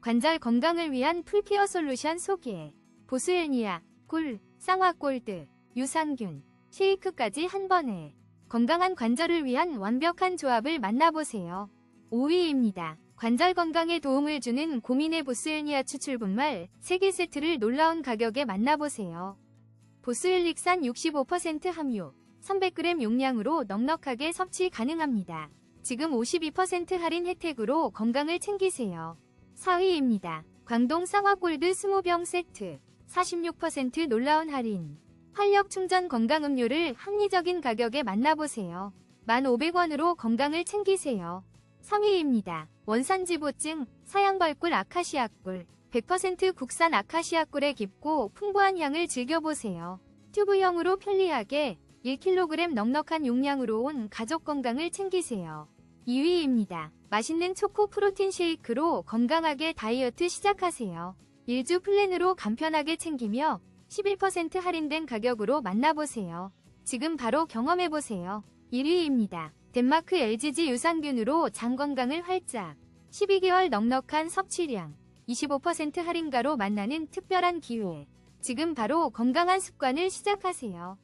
관절 건강을 위한 풀케어 솔루션 소개. 보스엘니아, 꿀, 쌍화골드, 유산균, 쉐이크까지 한 번에 건강한 관절을 위한 완벽한 조합을 만나보세요. 5위입니다. 관절 건강에 도움을 주는 고민의 보스엘니아 추출 분말 3개 세트를 놀라운 가격에 만나보세요. 보스엘릭산 65% 함유, 300g 용량으로 넉넉하게 섭취 가능합니다. 지금 52% 할인 혜택으로 건강을 챙기세요. 4위입니다. 광동 쌍화골드 20병 세트 46% 놀라운 할인 활력 충전 건강 음료를 합리적인 가격에 만나보세요. 1,500원으로 건강을 챙기세요. 3위입니다. 원산지 보증 사양벌꿀 아카시아 꿀 100% 국산 아카시아 꿀의 깊고 풍부한 향을 즐겨보세요. 튜브형으로 편리하게 1kg 넉넉한 용량으로 온 가족 건강을 챙기세요. 2위입니다. 맛있는 초코 프로틴 쉐이크로 건강하게 다이어트 시작하세요. 1주 플랜으로 간편하게 챙기며 11% 할인된 가격으로 만나보세요. 지금 바로 경험해보세요. 1위입니다. 덴마크 LGG 유산균으로 장 건강을 활짝 12개월 넉넉한 섭취량 25% 할인가로 만나는 특별한 기회. 지금 바로 건강한 습관을 시작하세요.